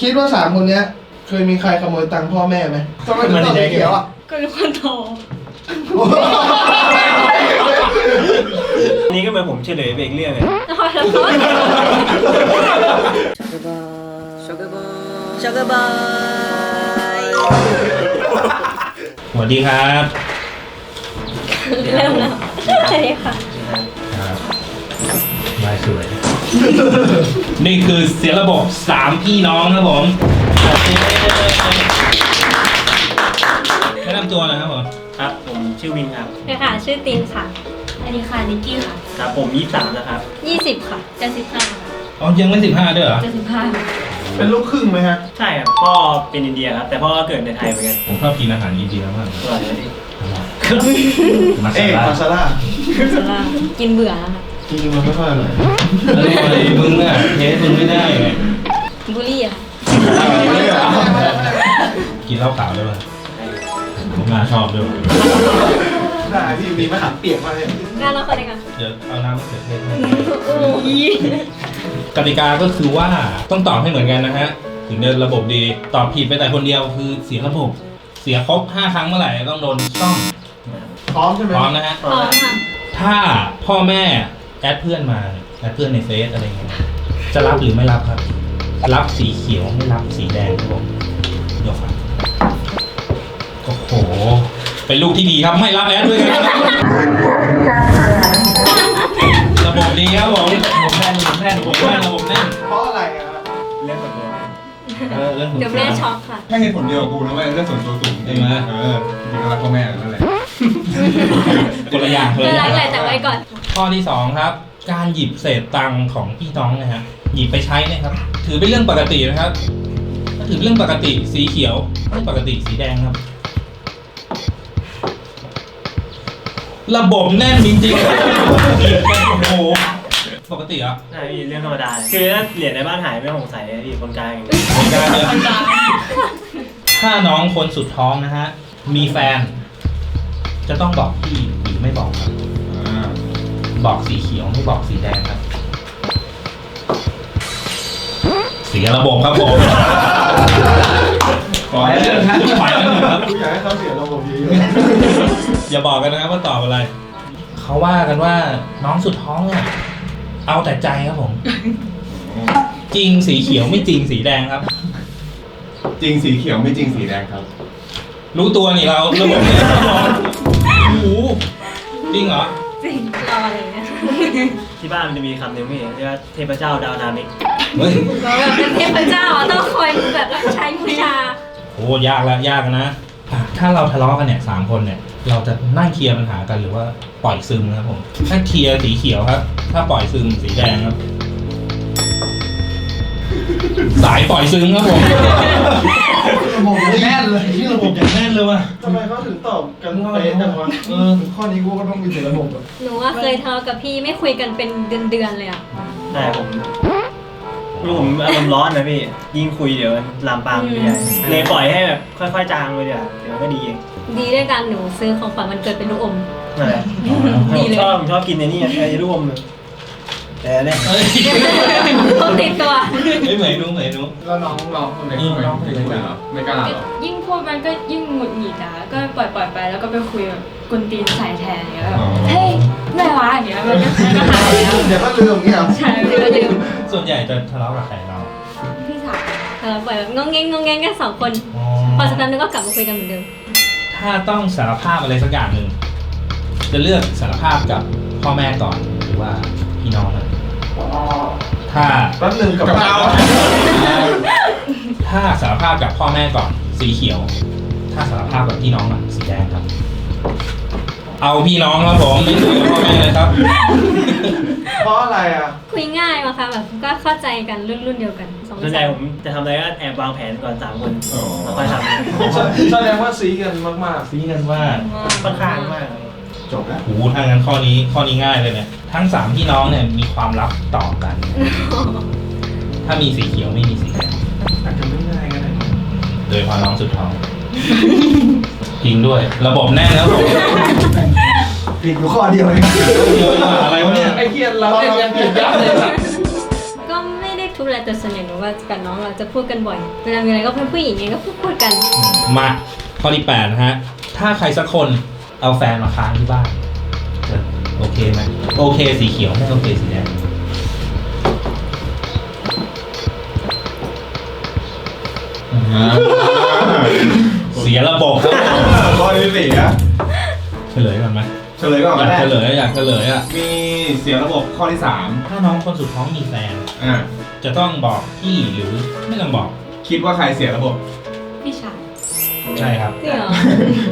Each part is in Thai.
คิดว่าสามคนเนี้ย เคยมีใครขโมยตังค์พ่อแม่ไหมทำไมถึงตอบสีเขียวอะก็เป็นคนโตนี่ก็เหมือนผมเฉลยไปอีกเรื่องเลยแล้วพอแล้วก็ Sugar boy สวัสดีครับเริ่มแล้วสวัสดีค่ะครับลายสวย นี่คือเสียระบบสามพี่น้องครับผมแนะนำตัวหนะครับผมครับผมชื่อวินครับ เลยค่ะ ชื่อตีนค่ะ อันนี้ค่ะนิกกี้ค่ะครับผมยี่สามนะครับ ยี่สิบค่ะจะสิบห้าอ๋อยังไม่สิบห้าด้วยเหรอ จะสิบห้าเป็นลูกครึ่งไหมฮะ ใช่ครับพ่อเป็นอินเดียครับ แต่พ่อก็เกิดในไทยเหมือนกันผมชอบกินอาหารอินเดียมากอร่อยเลยดิมาเอ๊ะซามาซาร่าสลากินเบื่อแล้วค่ะ จริงๆมันไม่ค่อยอร่อยอะไรมึงอะเทสมึงไม่ได้ไงบุรี่อะกินเหล้าขาวด้วยป่ะผมน่าชอบด้วยได้พี่มีมะขามเปียกมาเลยงานเราคนเดียวกันเดี๋ยวเอาน้ำมะเขือเทศให้กติกาก็คือว่าต้องตอบให้เหมือนกันนะฮะ ถึงจะระบบดีตอบผิดไปแต่คนเดียวคือเสียระบบ เสียครบ5ครั้งเมื่อไหร่ต้องโดนซ่อมพร้อมใช่ไหมพร้อมนะฮะพร้อมค่ะถ้าพ่อแม่ แอดเพื่อนมาแอดเพื่อนในเฟซอะไรเงี้ยจะรับหรือไม่รับครับ รับสีเขียวไม่รับสีแดงครับผมยกครับโอ้โหเป็นลูกที่ดีครับไม่รับแอดด้วยครับระบบดีครับผมระบบแน่นระบบแน่นระบบแน่นระบบแน่นเพราะอะไรอะครับเรื่องของตัวเออเรื่องเดี๋ยวแม่ช็อกค่ะ แค่เหตุผลเดียวกับกูนะเว้ยเรื่องส่วนตัวสูงใช่ไหมเออจริงๆก็รักพ่อแม่นั่นแหละ คนละอย่างคนเธอละอรัย่ากงอะไรแต่ไว้ก่อน ข้อที่สองครับ การหยิบเศษตังค์ของพี่น้องนะฮะหยิบไปใช้เนะครับ ถือเป็นเรื่องปกตินะครับถ้าถือเป็นเรื่องปกติสีเขียวไม่ปกติสีแดงครับ ระบบแน่นจริงๆหยิบไปโอ้โหปกติเหรอะใช่พี่เรื่องธรรมดาคือถ้าเหรียญในบ้านหายไม่ต้องสงสัยเลยพี่คนกลางอย่างนี้ผมกล้าเลยถ้าน้องคนสุดท้องนะฮะ มีแฟน จะต้องบอกพี่หรือไม่บอกครับอ่า บอกสีเขียวไม่บอกสีแดงครับ เสียระบบครับผมขอให้เรื่องนะไปแล้วหนึ่งครับกูอยากให้เขาเสียระบบเยอะอย่าบอกกันนะครับว่าตอบอะไร เขาว่ากันว่าน้องสุดท้องเนี่ยเอาแต่ใจครับผม จริงสีเขียวไม่จริงสีแดงครับจริงสีเขียวไม่จริงสีแดงครับ รู้ตัวนี่เราระบบเนี่ยโอ้โหจริงเหรอ จริงรอเลยนะที่บ้านมันจะมีคำหนึ่งพี่เรียกว่าเทพเจ้าดาวนามิกเฮ้ยเราแบบเป็นเทพเจ้าอะต้องคอยแบบรับใช้บูชาโอ้ยากละยากนะอะถ้าเราทะเลาะกันเนี่ยสามคนเนี่ย เราจะนั่งเคลียร์ปัญหากันหรือว่าปล่อยซึมครับผม ถ้าเคลียร์สีเขียวครับ ถ้าปล่อยซึมสีแดงครับ สายปล่อยซึมครับผมๆ ระบบยังแน่นเลยที่ระบบอย่างแน่นเลยว่ะทำไมเขาถึงตอบกันเป๊ะจังวะเออข้อนี้กูก็ต้องมีเสียระบบอะหนูว่าเคยทะเลาะกับพี่ไม่คุยกันเป็นเดือนๆเลยอะแต่ผมลูกผมอารมณ์ร้อนนะพี่ ยิ่งคุยเดี๋ยวลามปามไปใหญ่เลยปล่อยให้แบบค่อย ๆ จางไปเดี๋ยวเดี๋ยวก็ดีเองดีด้วยกันหนูซื้อของขวัญวันเกิดเป็นลูกอมนั่นแหละดีเลยชอบผมชอบกินในนี่ไอ้ร่วมเลย แต่เนี่ยเฮ้ยต้องติดตัว ไม่เหมือนหนูเหมือนหนูแล้วน้องน้องคนเล็กเออไม่น้องคนไม่เล็กคุยเหรอไม่กล้าเหรอยิ่งพูดมันก็ยิ่งหงุดหงิดนะก็ปล่อยปล่อยไปแล้วก็ไปคุยแบบกุนตีนใส่แทนอย่างเงี้ยแบบอ๋อเฮ้ยไม่วะอย่างเงี้ยมันก็มันก็หายแล้วเดี๋ยวก็ลืมอย่างเงี้ยเหรอใช่ไม่ก็ลืมส่วนใหญ่จะทะเลาะกับใครเราพี่สาวเออปล่อยแบบงงเงงงงเงงกันสองคนอ๋อพอสักพักนึงก็กลับมาคุยกันเหมือนเดิมถ้าต้องสารภาพอะไรสักอย่างหนึ่งจะเลือกสารภาพกับพ่อแม่ก่อนหรือว่าพี่น้องนะ ถ้าแป๊บหนึงกับเรา ถ้าสารภาพกับพ่อแม่ก่อนสีเขียว ถ้าสารภาพกับพี่น้องอะสีแดงครับ เอาพี่น้องครับผมไม่คุยกับพ่อแม่เลยครับ เพราะอะไรอะ คุยง่ายมาค่ะแบบก็เข้าใจกันรุ่นรุ่นเดียวกันสองส่วนใหญ่ผมจะทำอะไรก็แอบวางแผนก่อนสามคนอ๋อ แล้วค่อยทำแสดงว่าซีกันมาก ซีกันว่า ค่อนข้างมากเลยๆ จบแล้วโอ้โหถ้างั้นข้อนี้ข้อนี้ง่ายเลยเนี่ย ทั้งสามพี่น้องเนี่ยมีความลับต่อกัน ถ้ามีสีเขียวไม่มีสีแดงอาจจะไม่ง่ายก็ได้โดยเฉพอน้องสุดท้อง จริงด้วย ระบบแน่นแล้วผมผิดอยู่ข้อเดียวเองเยอะมากอะไรวะเนี่ย ไอ้เกียเราเล่นกันผิดยับเลยสัตว์ก็ไม่ได้ทุเป็นไรแต่ส่วนใหญ่หนูว่ากับน้องเราจะพูดกันบ่อย เวลามีอะไรก็เป็นผู้หญิงไงก็พูดพูดกัน มา ข้อที่แปดนะฮะ ถ้าใครสักคน เอาแฟนมาค้างที่บ้านจะโอเคไหมโอเคสีเขียวไม่โอเคสีแดงเสียระบบครับข้อที่สี่นะเฉลยก่อนไหมเฉลยก่อนอก็ยากได้เฉลยอยากเฉลยอะมีเสียระบบข้อที่สามถ้าน้องคนสุดท้องมีแฟนอ่าจะต้องบอกพี่หรือไม่ต้องบอก คิดว่าใครเสียระบบพี่ชาย ใช่ครับจริงเหรอ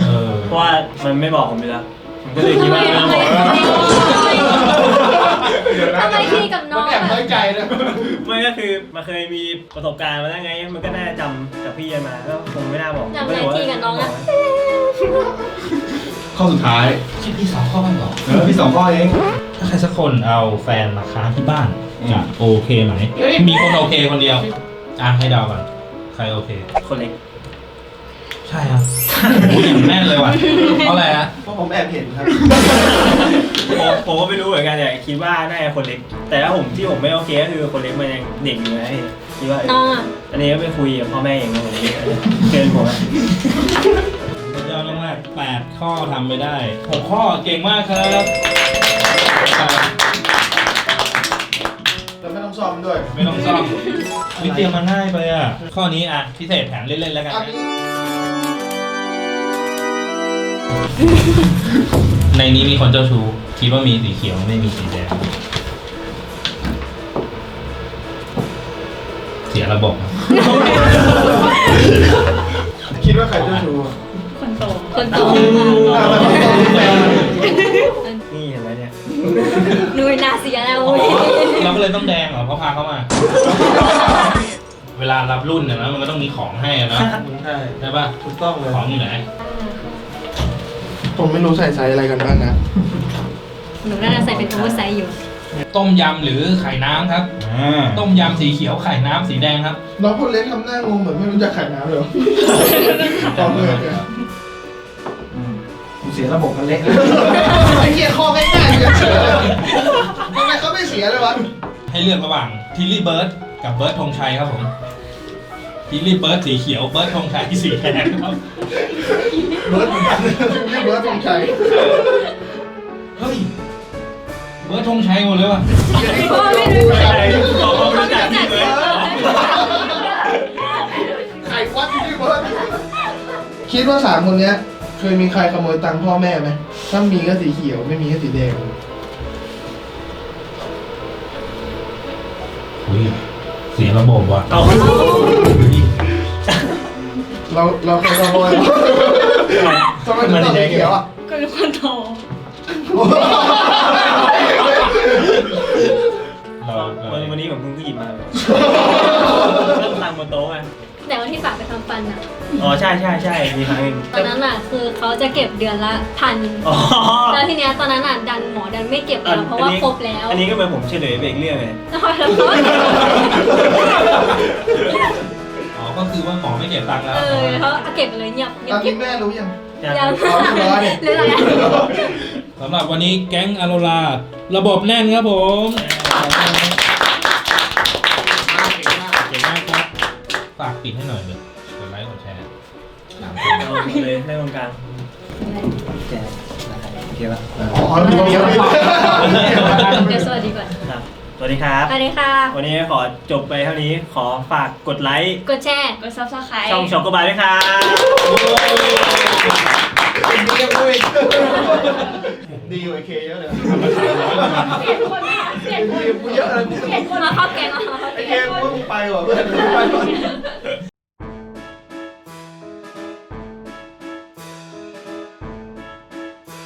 เออเพราะว่ามันไม่บอกผมไปแล้วผมก็เลยคิดว่าไม่ต้องบอกเดี๋ยวนะทำไมพี่กับน้มัอนงแอบน้อยใจนะไม่ก็คือมันเคยมีประสบการณ์มาแล้วไง มันก็น่าจะจำจากพี่มาก็คงไม่น่าบอกจำอะไรพี่กับน้องอะข้อสุดท้ายชื่อพี่สองข้อบ้างเหรอเออพี่สองข้อเอง ถ้าใครสักคนเอาแฟนมาค้างที่บ้านอืมจะโอเคไหมมีคนโอเคคนเดียวอะให้เดาก่อนใครโอเค คนเล็ก ใช่ครับโอ้ยอย่างแม่นเลยว่ะเพราะอะไรฮะ เพราะผมแอบเห็นครับ ผมผมก็ไม่รู้เหมือนกันแต่คิดว่าน่าจะคนเล็ก แต่ถ้าผมที่ผมไม่โอเคก็คือคนเล็กมันยังเด็กอยู่ไงคิดว่าเออน้องอะ อันนี้ก็ไปคุยกับพ่อแม่เองนะผมเกินผมอะสุดยอดมากๆแปดข้อทำไปได้หกข้อเก่งมากครับแล้วไม่ต้องซ่อมด้วย ไม่ต้องซ่อมวิเตรียมมาง่ายไปอะ ข้อนี้อะ พิเศษแถมเล่นๆแล้วกันอันนะนี้ ในนี้มีคนเจ้าชู้คิดว่ามีสีเขียวไม่มีสีแดงเสียระบบครับคิดว่าใครเจ้าชู้อะคนโตคนโตอะมันต้องต้องแฟนนี่เห็นไหมเนี่ย หนูนาเสียแล้วอุ้ยเราก็เลยต้องแดงเหรอเพราะพาเขามา เวลารับรุ่นเนี่ยนะมันก็ต้องมีของให้อะนะใช่ ใช่ป่ะ ถูกต้องเลย ของอยู่ไหน ผมไม่รู้ใส่ไซส์อะไรกันบ้างนะ หนูน่าจะใส่เป็นโอเวอร์ไซส์อยู่ ต้มยำหรือไข่น้ำครับต้มยำสีเขียวไข่น้ำสีแดงครับ น้องคนเล็กทำหน้างงเหมือนไม่รู้จักขายน้ำเลยตอบเลยเนี่ยกูเสียระบบกันเล็กไอ้เกียร์ข้อง่ายๆเนี่ยเฉยเลยทำไมเขาไม่เสียเลยวะให้เลือกระหว่างทิลลี่เบิร์ดกับเบิร์ดธงชัยครับผมทิลลี่เบิร์ดสีเขียวเบิร์ดธงชัยสีแดงครับ เบิร์ดเหมือนกันนี่เบิร์ดธงชัยเฮ้ยเบิร์ดธงชัยหมดเลยว่ะบอกว่ารู้จักพี่เบิร์ดไข่วัดที่เบิร์ดคิดว่าสามคนเนี้ย เคยมีใครขโมยตังค์พ่อแม่ไหมถ้ามีก็สีเขียว ไม่มีก็สีแดงอุ้ยเสียระบบว่ะเอาเราเราเคยขโมยปะ ทำไมถึงตอบสีเขียวอะก็เป็นคนโตเราเราวันวันนี้ผมเพิ่งก็หยิบมาเริ่มตังบนโต๊ะไงแต่วันที่ฝากไปทำฟันอะ อ๋อใช่ใช่ใช่มีครั้งหนึงตอนนั้นอะคือเขาจะเก็บเดือนละพันอ๋อแล้วทีเนี้ยตอนนั้นอะดันหมอดันไม่เก็บแล้วเพราะว่าครบแล้ว อันนี้ก็เหมือนผมเฉลยไปอีกเรื่องเลย เก็บตังค์แล้ว เออเขาเอาเก็บเลยเงียบเงีตยอบนเก็นี้บแม่รู้ยังยังอ๋อเรียบร้อยเนี่ยเรื่องอะไรสำหรับวันนี้แก๊งอโรลา ระบบแน่นครับผมเก่งมากครับ ฝากปิดให้หน่อยเลยกดไลค์กดแชร์สามคนเอาเลยได้ตรงกลางแจกโอเคป่ะอ๋อมีเดียว เดี๋ยวสวัสดีก่อน ครับ สวัสดีครับ สวัสดีค่ะ วันนี้ขอจบไปเท่านี้ ขอฝากกดไลค์ กดแชร์ กดซับสไครต์ช่องช็อกโกบายด้วยครับดีกับกูอีกดีกว่าไอ้เคเยอะเลยเปลี่ยนคนมากเปลี่ยนคนดีกับกูเยอะเลยมาเข้าแกงมาเข้าไอ้แกเคงกูว่ามึงไปว่ะเพื่อนไปก่อน